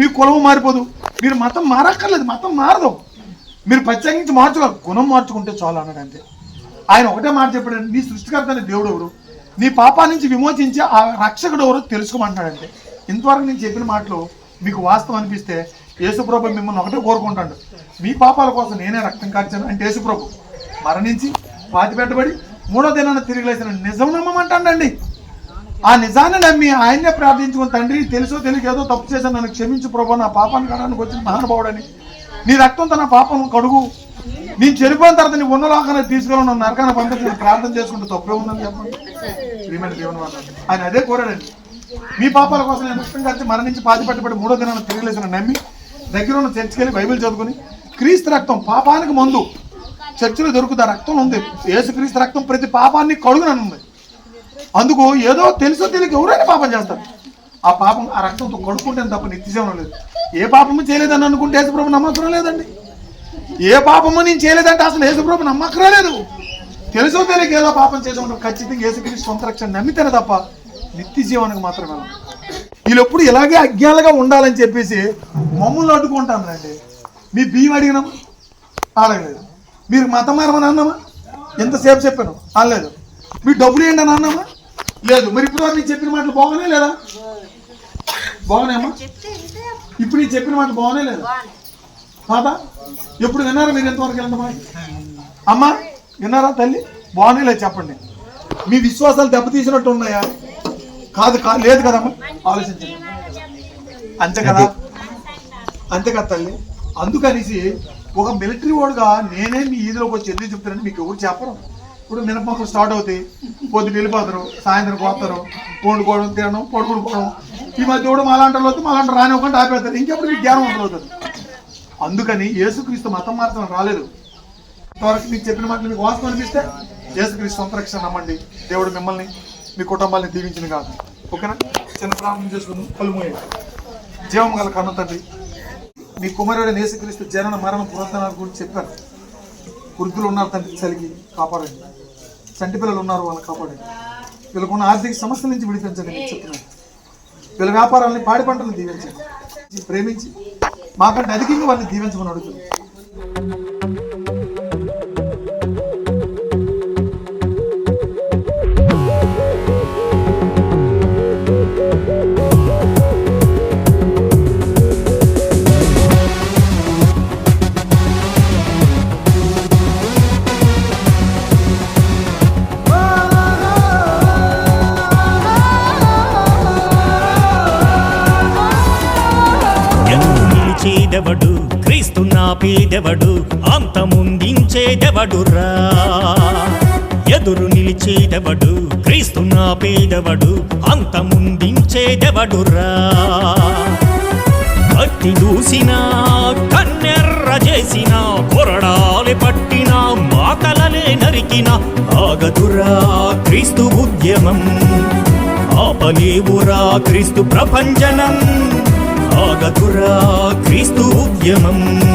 మీ కులం మారిపోదు. మీరు మతం మారక్కర్లేదు మతం మారదు. మీరు ప్రత్యేకించి మార్చుకోవాలి గుణం మార్చుకుంటే చాలు అన్నాడు అంతే. ఆయన ఒకటే మాట చెప్పాడు నీ సృష్టికర్త అనే దేవుడు ఎవరు నీ పాపా నుంచి విమోచించి ఆ రక్షకుడు ఎవరు అంతే. ఇంతవరకు నేను చెప్పిన మాటలు మీకు వాస్తవం అనిపిస్తే యేసుప్రభు మిమ్మల్ని ఒకటే కోరుకుంటాడు. మీ పాపాల కోసం నేనే రక్తం కార్చాను అంటే యేసుప్రభు మరణించి పాతి పెట్టబడి మూడో దినాన్ని తిరిగి లేచిన నిజం నమ్మమంటాడండి. ఆ నిజాన్ని నమ్మి ఆయన్నే ప్రార్థించుకుని తండ్రి తెలుసో తెలియక ఏదో తప్పు చేశాను నన్ను క్షమించు ప్రభు నా పాపాన్ని కడడానికి వచ్చిన మహానుభావుడని. నీ రక్తంతో నా పాపం కడుగు. నేను చనిపోయిన తర్వాత నీ ఉన్నలాగానే తీసుకెళ్ళి నన్ను నరకాన్ని పంపించి ప్రార్థన చేసుకుంటే తప్పే ఉందని చెప్పండి. శ్రీమతి దేవుని వల్ల ఆయన అదే కోరాడండి. మీ పాపాల కోసం నేను కలిసి మరణించి పాతి పట్టబడి మూడో దినాన్ని తిరిగి లేచిన నమ్మి దగ్గర ఉన్న చర్చికి వెళ్ళి బైబిల్ చదువుకుని క్రీస్తు రక్తం పాపానికి మందు. చర్చిలో దొరుకుతుంది ఆ రక్తం ఉంది. యేసుక్రీస్తు రక్తం ప్రతి పాపాన్ని కడుగునని ఉంది అందుకు ఏదో తెలుసో తెలియక ఎవరైనా పాపం చేస్తారు. ఆ పాపం ఆ రక్తంతో కొడుకుంటే తప్ప నిత్యజీవనం లేదు. ఏ పాపము చేయలేదని అనుకుంటే యేసుప్రభు నమ్మకం లేదండి. ఏ పాపము నేను చేయలేదంటే అసలు యేసుప్రభు నమ్మకం లేదు. తెలుసో తెలియక ఏదో పాపం చేసి ఖచ్చితంగా యేసుక్రీస్తు సొంత రక్షణ నమ్మితేనే తప్ప నిత్య జీవనానికి మాత్రమే వెళ్ళం. వీళ్ళు ఎప్పుడు ఇలాగే అజ్ఞాలుగా ఉండాలని చెప్పేసి మమ్మల్ని అడ్డుకుంటాను రండి. మీ బియ్యం అడిగినామా? అడగలేదు మీరు మతం మారమని అన్నామా? ఎంతసేపు చెప్పాను అనలేదు మీరు డబ్బులు ఏంటని అన్నామా? లేదు మరి ఇప్పుడు నేను చెప్పిన మాటలు బాగునే లేదా? బాగున్నాయమ్మా? ఇప్పుడు నేను చెప్పిన మాటలు బాగునే లేదా? తాత ఎప్పుడు విన్నారా మీరు ఎంతవరకు వెళ్ళండి అమ్మా విన్నారా తల్లి? బాగునే లేదు చెప్పండి. మీ విశ్వాసాలు దెబ్బతీసినట్టు ఉన్నాయా? కాదు కాదు లేదు కదమ్మా. ఆలోచించండి. అంతే కదా? అంతే కదా తల్లి? అందుకనేసి ఒక మిలిటరీ వాడుగా నేనే మీ ఈదిలోకి వచ్చి ఎందుకు చెప్తానని మీకు ఎవరు చెప్పరు? ఇప్పుడు మినపమ్మలు స్టార్ట్ అవుతాయి. పొద్దున వెళ్ళిపోతారు సాయంత్రం పోతారు వండుకోవడం తినడం పడుకుంటుకోవడం ఈ మధ్య కూడా మాలాంటి వస్తే మాలాంటి రానివ్వకుండా ఆపేస్తారు. ఇంకెప్పుడు మీకు జ్ఞానం మొదలవుతుంది అందుకని యేసుక్రీస్తు మతం మాత్రం రాలేదు. ఇంతవరకు మీకు చెప్పిన మాటలు మీకు వాస్తవం అనిపిస్తే యేసుక్రీస్తు సొంత నమ్మండి. దేవుడు మిమ్మల్ని మీ కుటుంబాన్ని దీవించిన కాదు ఓకేనా? చిన్న ప్రారంభం చేసుకుని కళ్ళు జీవం గల కన్ను తండ్రి మీ కుమారుడు యేసుక్రీస్తు జనన మరణ పురాతనాల గురించి చెప్పారు. వృద్ధులు ఉన్నారు తండ్రి చలికి కాపాడండి. చంటి పిల్లలు ఉన్నారు వాళ్ళని కాపాడండి. వీళ్ళకున్న ఆర్థిక సమస్యల నుంచి విడిపించండి మీకు చెప్తున్నాను వీళ్ళ వ్యాపారాలని పాడి పంటలను దీవించండి. ప్రేమించి మాకంటే అధికంగా వాళ్ళని దీవించమని అడుగుతున్నాను నిలిచేదెవడు క్రీస్తు నా పేదెవడు అంతముందించేదెవడురా ఎదురు నిలిచేదెవడు? క్రీస్తు నా పేదెవడు అంతముందించేదెవడురా భక్తి దూసిన కన్నెర్ర చేసిన కొరడాలి పట్టిన మాటలనే నరికిన ఆగదురా క్రీస్తు ఉద్యమం. ఆపలేవురా క్రీస్తు ప్రపంచనం ఆగదురా క్రీస్తు ఉద్యమం